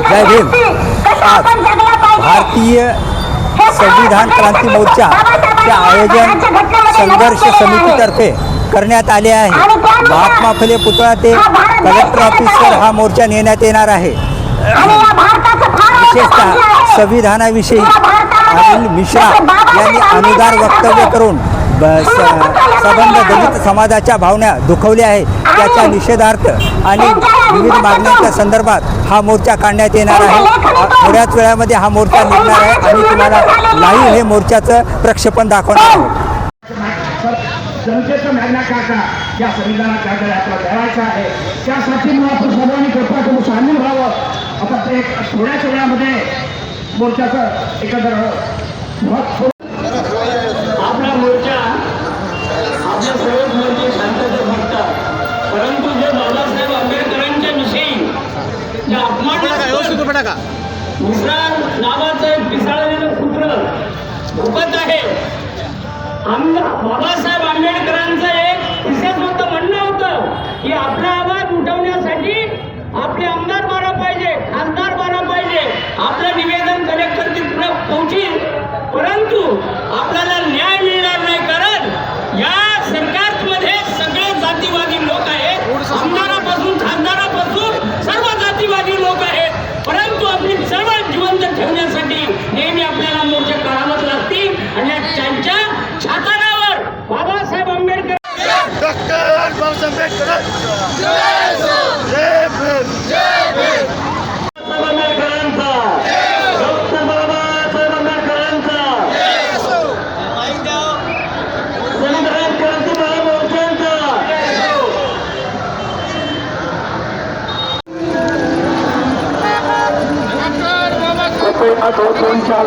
जय भीम. आज भारतीय संविधान क्रांती मोर्चाचे आयोजन संघर्ष समितीतर्फे करण्यात आले आहे. महात्मा फुले पुतळा ते कलेक्टर ऑफिसवर हा मोर्चा नेण्यात येणार आहे. विशेषतः संविधानाविषयी अनिल मिश्रा यांनी अनुदार वक्तव्य करून संबंध दलित समाजाच्या भावना दुखवल्या आहेत त्याच्या निषेधार्थ आणि विविध मागण्यांच्या संदर्भात हा मोर्चा काढण्यात येणार आहे. थोड्याच वेळामध्ये हा मोर्चा निघणार आहे आणि तुम्हाला लाईव्ह हे मोर्चाचं प्रक्षेपण दाखवणार आहोत. जनतेचं मॅग्ना काका या संविधानात कायदा आपला द्यावायचा आहे? त्यासाठी मग आपण सर्वांनी कृपा करून सामील व्हावं. आता ते थोड्याच वेळामध्ये मोर्चाचं एकंदर मोर्चा आपल्या सर्वच म्हणजे शांततेत मागता परंतु जे बाबासाहेब आंबेडकरांच्या विषयी जे अपमान मिश्रा नावाचं एक पिसाळलेलं सूत्र झोपत आहे. आमदार बाबासाहेब করে না তো পয়সা